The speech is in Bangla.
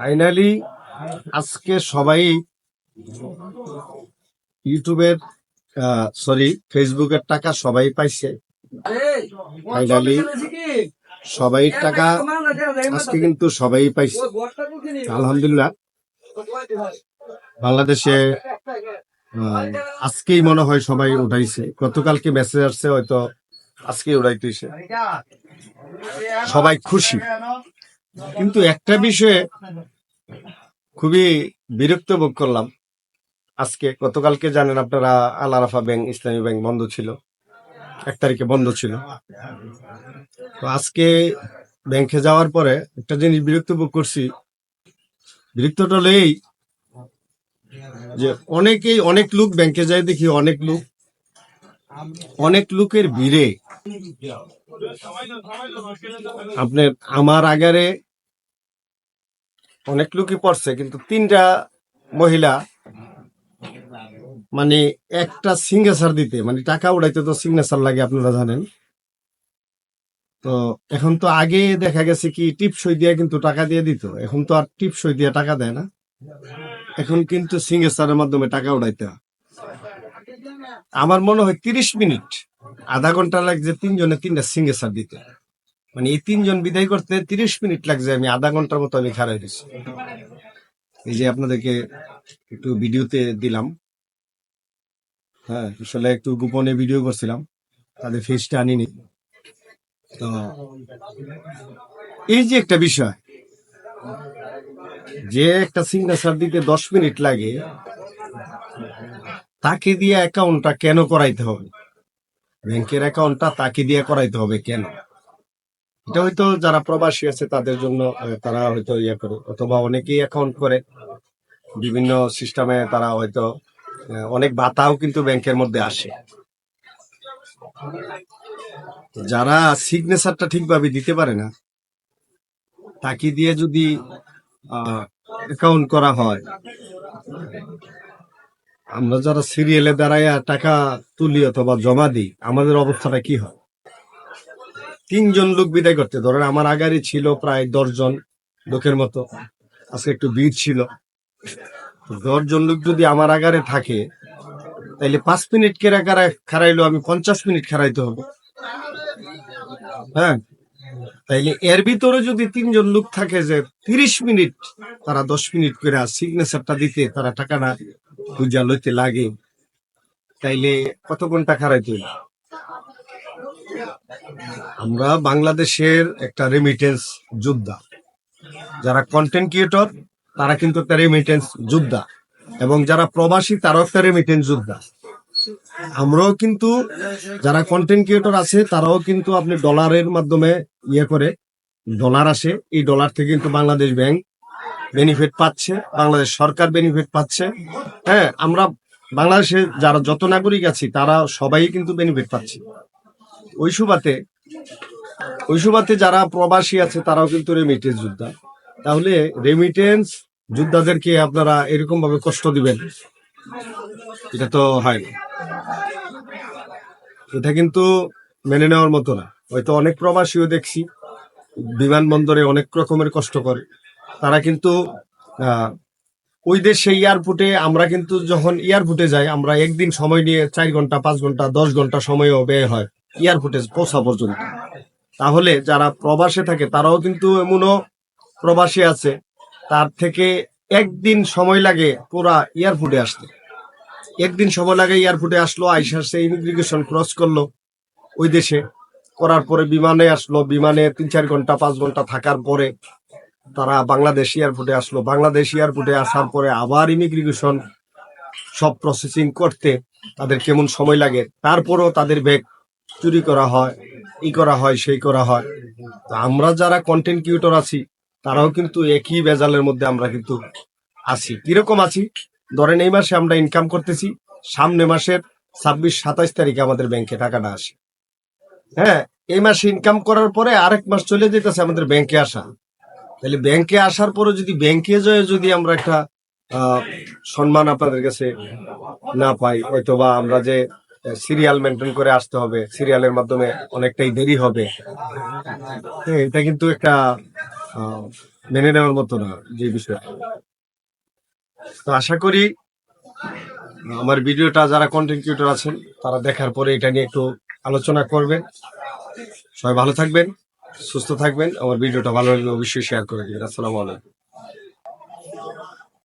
ফাইনালি আজকে সবাই ইউটিউবের সরি ফেসবুকের টাকা সবাই পাইছে। ফাইনালি সবাই টাকা আজকে কিন্তু সবাই পাইছে। আলহামদুলিল্লাহ। বাংলাদেশে আজকেই মনে হয় সবাই উঠাইছে। গতকালকে মেসেজ আসছে, হয়তো আজকে উঠাইতেছে। সবাই খুশি। কিন্তু একটা বিষয়ে খুবই বিরক্ত বোধ করলাম। আজকে গতকালকে জানেন আপনারা, আল আরাফা ব্যাংক, ইসলামী ব্যাংক বন্ধ ছিল। এক তারিখে বন্ধ ছিল। তো আজকে ব্যাংকে যাওয়ার পরে একটা জিনিস বিরক্ত বোধ করছি। বিরক্তটা এই যে অনেকেই অনেক লোক ব্যাংকে যায় দেখি, অনেক লোক, অনেক লোকের ভিড়ে। আপনার, আমার আগারে অনেক লোকই পড়ছে, কিন্তু তিনটা মহিলা মানে একটা সিগনেচার দিতে মানে টাকা উড়াইতে তো সিগনেচার লাগে আপনারা জানেন। তো এখন তো আগে দেখা গেছে কি টিপ সই দিয়ে কিন্তু টাকা দিয়ে দিত, এখন তো আর টিপ সই দিয়ে টাকা দেয় না। এখন কিন্তু সিগনেচারের মাধ্যমে টাকা উড়াইতে আমার মনে হয় তিরিশ মিনিট, আধা ঘণ্টা লাগছে তিনজনে তিনটা সিগনেচার দিতে। মানে এই তিনজন বিদায় করতে তিরিশ মিনিট লাগছে, আমি আধা ঘণ্টার মতো আমি খারাই দিচ্ছি এই যে আপনাদেরকে একটু ভিডিওতে দিলাম। হ্যাঁ আসলে একটু গোপনে ভিডিও করছিলাম, তাদের ফেসটা আনিনি। তো এই যে একটা বিষয়, যে একটা সিগনেচার দিতে দশ মিনিট লাগে, তাকে দিয়ে অ্যাকাউন্টটা কেন করাইতে হবে? ব্যাংকের অ্যাকাউন্টটা তাকে দিয়ে করাইতে হবে কেন? এটা হয়তো যারা প্রবাসী আছে তাদের জন্য তারা হয়তো ইয়ে করে, অথবা অনেকেই অ্যাকাউন্ট করে। বিভিন্ন সিস্টেমে তারা হয়তো অনেক বাতাও কিন্তু ব্যাংকের মধ্যে আসে। যারা সিগনেচারটা ঠিকভাবে দিতে পারে না, তাকে দিয়ে যদি অ্যাকাউন্ট করা হয়, আমরা যারা সিরিয়ালে দাঁড়াইয়া টাকা তুলি অথবা জমা দিই, আমাদের অবস্থাটা কি হয়? তিনজন লোক বিদায় করতে। ধরেন আমার আগারই ছিল প্রায় দশজন লোকের মতো। আজকে একটু ভিড় ছিল। দশজন লোক যদি আমার আগারে থাকে, তাইলে পাঁচ মিনিট কেরা কারা খারাইলো আমি পঞ্চাশ মিনিট খারাইতে হবে। হ্যাঁ? তাইলে এর ভিতরে যদি তিনজন লোক থাকে যে তিরিশ মিনিট, তারা দশ মিনিট করে সিগনেচারটা দিতে, তারা টাকা না পূজা লইতে লাগে, তাইলে কত ঘণ্টা খারাইতে? আমরা বাংলাদেশের একটা রেমিটেন্স যোদ্ধা। যারা কন্টেন্ট ক্রিয়েটর তারা কিন্তু একটা রেমিটেন্স যোদ্ধা। এবং যারা প্রবাসী, তারাও একটা রেমিটেন্স যোদ্ধা। আমরাও কিন্তু যারা কন্টেন্ট ক্রিয়েটর আছে, তারাও কিন্তু আপনি ডলারের মাধ্যমে ইয়ে করে ডলার আসে। এই ডলার থেকে কিন্তু বাংলাদেশ ব্যাংক বেনিফিট পাচ্ছে, বাংলাদেশ সরকার বেনিফিট পাচ্ছে। হ্যাঁ আমরা বাংলাদেশে যারা যত নাগরিক আছি, তারা সবাই কিন্তু বেনিফিট পাচ্ছে। ওই সুবাতে ওই সুবাতে যারা প্রবাসী আছে, তারাও কিন্তু রেমিটেন্স যোদ্ধা। তাহলে রেমিটেন্স যোদ্ধাদেরকে আপনারা এরকম ভাবে কষ্ট দিবেন? এটা তো হয় না। এটা কিন্তু মেনে নেওয়ার মতো না। হয়তো অনেক প্রবাসীও দেখছি, বিমানবন্দরে অনেক রকমের কষ্ট করে। তারা কিন্তু ওই দেশে এয়ারপোর্টে আমরা কিন্তু যখন এয়ারপোর্টে যাই, আমরা একদিন সময় নিয়ে চার ঘণ্টা, পাঁচ ঘণ্টা, দশ ঘণ্টা সময়ও ব্যয় হয়। এয়ারপোর্টে পৌঁছা পর্যন্ত। তাহলে যারা প্রবাসে থাকে, তারাও কিন্তু এমনও প্রবাসী আছে, তার থেকে একদিন সময় লাগে পুরা এয়ারপোর্টে আসতে। একদিন সময় লাগে এয়ারপোর্টে আসলো, আইসা সে ইমিগ্রেশন ক্রস করল ওই দেশে। করার পরে বিমানে আসলো, বিমানে তিন চার ঘণ্টা, পাঁচ ঘণ্টা থাকার পরে তারা বাংলাদেশ এয়ারপোর্টে আসলো। বাংলাদেশ এয়ারপোর্টে আসার পরে আবার ইমিগ্রেশন সব প্রসেসিং করতে তাদের কেমন সময় লাগে, তারপরেও তাদের ব্যাগ চুরি করা হয়, ই করা হয়, সেই করা হয়। তো আমরা যারা কন্টেন্ট ক্রিয়েটর আছি, তারাও কিন্তু একই বেজালের মধ্যে আমরা কিন্তু আছি। কীরকম আছি? ধরেন এই মাসে আমরা ইনকাম করতেছি, সামনে মাসের ছাব্বিশ, সাতাইশ তারিখে আমাদের ব্যাংকে টাকাটা আসে। হ্যাঁ এই মাসে ইনকাম করার পরে আরেক মাস চলে যেতেছে আমাদের ব্যাংকে আসা। তাহলে ব্যাংকে আসার পরে যদি ব্যাংকে যেয়ে যদি আমরা একটা সম্মান আপনাদের কাছে না পাই হয়তো বা আমরা যে সিরিয়াল মেনটেন করে আসতে হবে। সিরিয়ালের মাধ্যমে অনেকটাই দেরি হবে। এটা কিন্তু একটা মেনে নেওয়ার মতো না যে বিষয়টা। তো আশা করি, আমার ভিডিওটা যারা কন্টেন্ট ক্রিয়েটর আছেন, তারা দেখার পরে এটা নিয়ে একটু আলোচনা করবেন। সবাই ভালো থাকবেন, সুস্থ থাকবেন। আমার ভিডিওটা ভালো লাগলে অবশ্যই শেয়ার করে দিবেন। আসসালামু আলাইকুম।